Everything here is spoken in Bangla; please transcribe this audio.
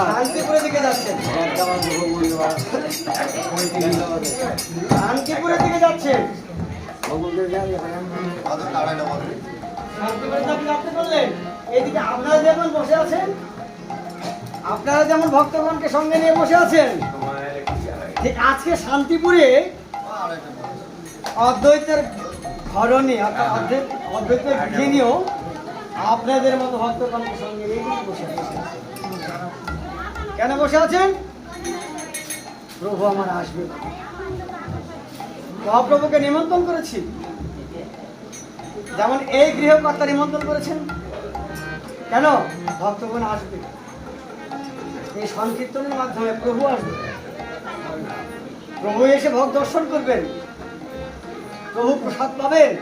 শান্তিপুরের দিকে যাচ্ছেন শান্তিপুরের দিকে যাচ্ছেন আপনারা যেমন বসে ভক্তগণকে সঙ্গে নিয়ে বসে আছেন আজকে শান্তিপুরে অদ্বৈতের ধরনী অর্থাৎ অদ্বৈতের গৃহিণীও আপনাদের মতো ভক্তগণকে সঙ্গে নিয়ে বসে কেন বসে আছেন? প্রভু আমার আসবে। মহাপ্রভুকে নিমন্ত্রণ করেছি। যেমন এই গৃহকর্তা নিমন্ত্রণ করেছেন। কেন? ভক্তগণ আসবে। এই সংকীর্তনের মাধ্যমে প্রভু আসবে। প্রভু এসে ভক্ত দর্শন করবেন। প্রভু প্রসাদ পাবেন।